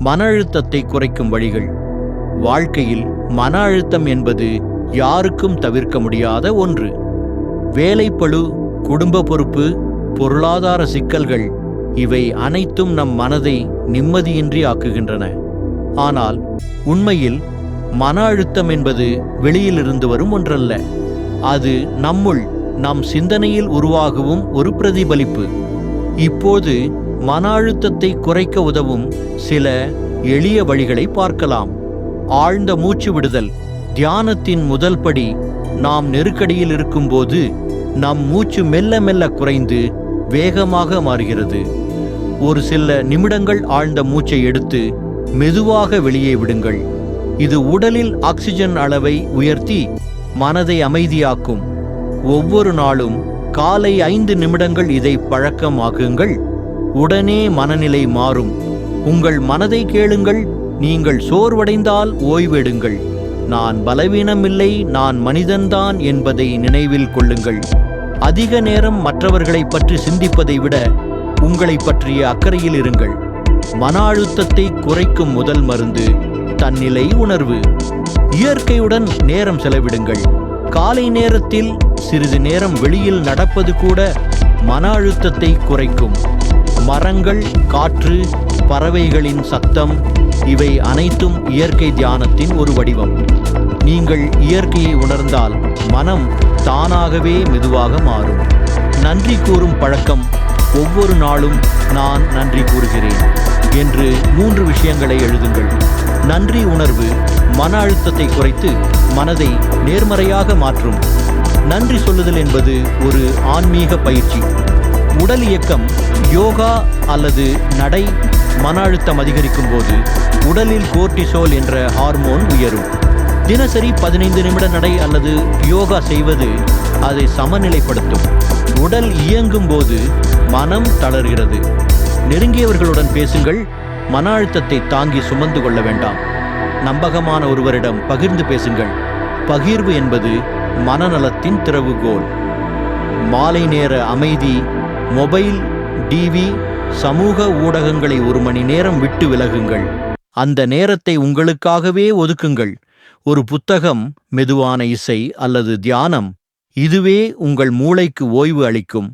மன அழுத்தத்தை குறைக்கும் வழிகள். வாழ்க்கையில் மன அழுத்தம் என்பது யாருக்கும் தவிர்க்க முடியாத ஒன்று. வேலைப்பளு குடும்ப பொறுப்பு பொருளாதார சிக்கல்கள் இவை அனைத்தும் நம் மனதை நிம்மதியின்றி ஆக்குகின்றன. ஆனால் உண்மையில் மன அழுத்தம் என்பது வெளியிலிருந்து வரும் ஒன்றல்ல. அது நம்முள் நம் சிந்தனையில் உருவாகவும் ஒரு பிரதிபலிப்பு. இப்போது மன அழுத்தத்தை குறைக்க உதவும் சில எளிய வழிகளை பார்க்கலாம். ஆழ்ந்த மூச்சு விடுதல். தியானத்தின் முதல் படி நாம் நெருக்கடியில் இருக்கும்போது நம் மூச்சு மெல்ல மெல்ல குறைந்து வேகமாக மாறுகிறது. ஒரு சில நிமிடங்கள் ஆழ்ந்த மூச்சை எடுத்து மெதுவாக வெளியே விடுங்கள். இது உடலில் ஆக்சிஜன் அளவை உயர்த்தி மனதை அமைதியாக்கும். ஒவ்வொரு நாளும் காலை ஐந்து நிமிடங்கள் இதை பழக்கமாக்குங்கள். உடனே மனநிலை மாறும். உங்கள் மனதை கேளுங்கள் நீங்கள் சோர்வடைந்தால் ஓய்வெடுங்கள். நான் பலவீனமில்லை நான் மனிதன்தான் என்பதை நினைவில் கொள்ளுங்கள். அதிக நேரம் மற்றவர்களை பற்றி சிந்திப்பதை விட உங்களை பற்றிய அக்கறையில் இருங்கள். மன அழுத்தத்தை குறைக்கும் முதல் மருந்து தன்னிலை உணர்வு. இயற்கையுடன் நேரம் செலவிடுங்கள். காலை நேரத்தில் சிறிது நேரம் வெளியில் நடப்பது கூட மன அழுத்தத்தை குறைக்கும். மரங்கள் காற்று பறவைகளின் சத்தம் இவை அனைத்தும் இயற்கை தியானத்தின் ஒரு வடிவம். நீங்கள் இயற்கையை உணர்ந்தால் மனம் தானாகவே மெதுவாக மாறும். நன்றி கூறும் பழக்கம் ஒவ்வொரு நாளும் நான் நன்றி கூறுகிறேன் என்று மூன்று விஷயங்களை எழுதுங்கள். நன்றி உணர்வு மன அழுத்தத்தை குறைத்து மனதை நேர்மறையாக மாற்றும். நன்றி சொல்லுதல் என்பது ஒரு ஆன்மீக பயிற்சி. உடல் இயக்கம் யோகா அல்லது நடை மன அழுத்தம் அதிகரிக்கும் போது உடலில் கோர்டிசோல் என்ற ஹார்மோன் உயரும். தினசரி பதினைந்து நிமிட நடை அல்லது யோகா செய்வது அதை சமநிலைப்படுத்தும். உடல் இயங்கும் போது மனம் தளர்கிறது. நெருங்கியவர்களுடன் பேசுங்கள் மன அழுத்தத்தை தாங்கி சுமந்து கொள்ள வேண்டாம். நம்பகமான ஒருவரிடம் பகிர்ந்து பேசுங்கள். பகிர்வு என்பது மனநலத்தின் திறவுகோல். மாலை நேர அமைதி மொபைல் டிவி சமூக ஊடகங்களை ஒரு மணி நேரம் விட்டு விலகுங்கள். அந்த நேரத்தை உங்களுக்காகவே ஒதுக்குங்கள். ஒரு புத்தகம் மெதுவான இசை அல்லது தியானம் இதுவே உங்கள் மூளைக்கு ஓய்வு அளிக்கும்.